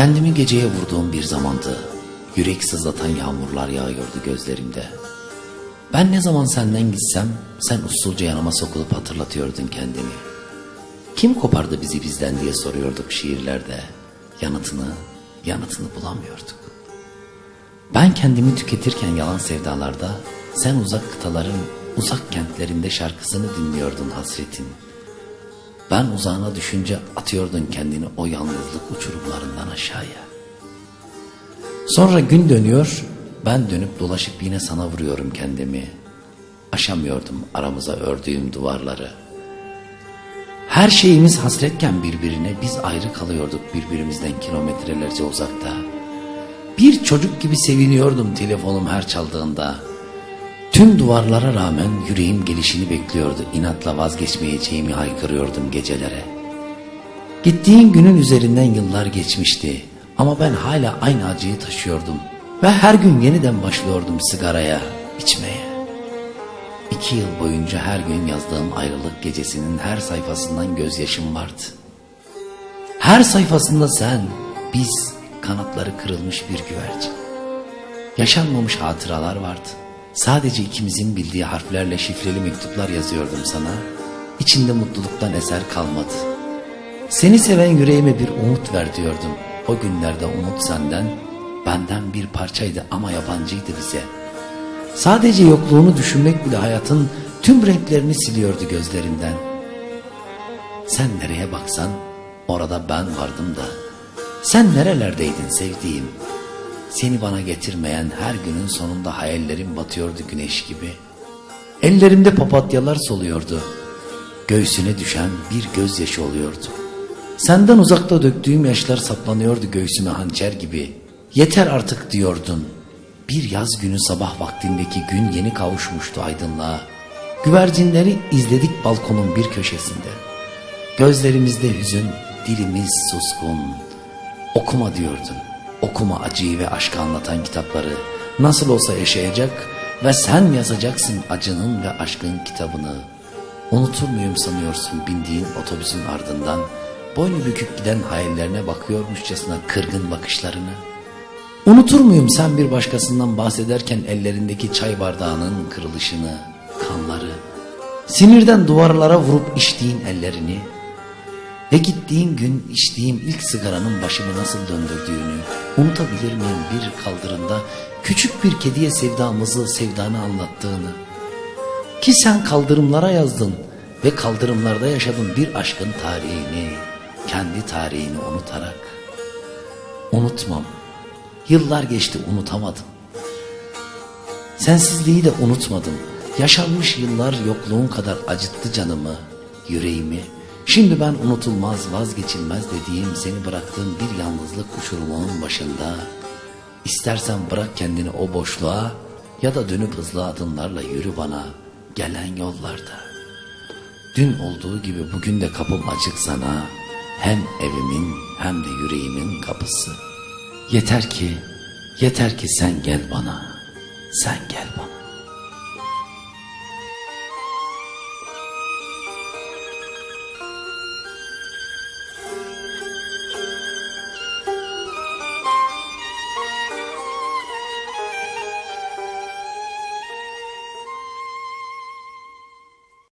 Kendimi geceye vurduğum bir zamandı. Yürek sızlatan yağmurlar yağıyordu gözlerimde. Ben ne zaman senden gitsem sen usulca yanıma sokulup hatırlatıyordun kendini. Kim kopardı bizi bizden diye soruyorduk şiirlerde. Yanıtını, yanıtını bulamıyorduk. Ben kendimi tüketirken yalan sevdalarda sen uzak kıtaların uzak kentlerinde şarkısını dinliyordun hasretin. Ben uzağına düşünce atıyordun kendini o yalnızlık uçurumlarından aşağıya. Sonra gün dönüyor, ben dönüp dolaşıp yine sana vuruyorum kendimi. Aşamıyordum aramıza ördüğüm duvarları. Her şeyimiz hasretken birbirine biz ayrı kalıyorduk birbirimizden kilometrelerce uzakta. Bir çocuk gibi seviniyordum telefonum her çaldığında. Tüm duvarlara rağmen yüreğim gelişini bekliyordu. İnatla vazgeçmeyeceğimi haykırıyordum gecelere. Gittiğin günün üzerinden yıllar geçmişti. Ama ben hala aynı acıyı taşıyordum. Ve her gün yeniden başlıyordum sigaraya, içmeye. İki yıl boyunca her gün yazdığım ayrılık gecesinin her sayfasından gözyaşım vardı. Her sayfasında sen, biz, kanatları kırılmış bir güvercin. Yaşanmamış hatıralar vardı. Sadece ikimizin bildiği harflerle şifreli mektuplar yazıyordum sana. İçinde mutluluktan eser kalmadı. Seni seven yüreğime bir umut ver diyordum. O günlerde umut senden, benden bir parçaydı ama yabancıydı bize. Sadece yokluğunu düşünmek bile hayatın tüm renklerini siliyordu gözlerinden. Sen nereye baksan orada ben vardım da. Sen nerelerdeydin sevdiğim? Seni bana getirmeyen her günün sonunda hayallerim batıyordu güneş gibi. Ellerimde papatyalar soluyordu. Göğsüne düşen bir gözyaşı oluyordu. Senden uzakta döktüğüm yaşlar saplanıyordu göğsüme hançer gibi. Yeter artık diyordun. Bir yaz günü sabah vaktindeki gün yeni kavuşmuştu aydınlığa. Güvercinleri izledik balkonun bir köşesinde. Gözlerimizde hüzün, dilimiz suskun. Okuma diyordun. Okuma acıyı ve aşkı anlatan kitapları. Nasıl olsa yaşayacak ve sen yazacaksın acının ve aşkın kitabını. Unutur muyum sanıyorsun bindiğin otobüsün ardından boynu bükük giden hayallerine bakıyormuşçasına kırgın bakışlarını. Unutur muyum sen bir başkasından bahsederken ellerindeki çay bardağının kırılışını, kanları, sinirden duvarlara vurup içtiğin ellerini ve gittiğin gün içtiğim ilk sigaranın başımı nasıl döndürdüğünü unutabilir miyim bir kaldırımda küçük bir kediye sevdamızı sevdanı anlattığını ki sen kaldırımlara yazdın ve kaldırımlarda yaşadın bir aşkın tarihini kendi tarihini unutarak unutmam Yıllar geçti unutamadım. Sensizliği de unutmadım. Yaşanmış yıllar yokluğun kadar acıttı canımı, yüreğimi. Şimdi ben unutulmaz, vazgeçilmez dediğim seni bıraktığım bir yalnızlık uçurumunun başında. İstersen bırak kendini o boşluğa ya da dönüp hızlı adımlarla yürü bana gelen yollarda. Dün olduğu gibi bugün de kapım açık sana. Hem evimin hem de yüreğimin kapısı. Yeter ki, yeter ki sen gel bana, sen gel bana.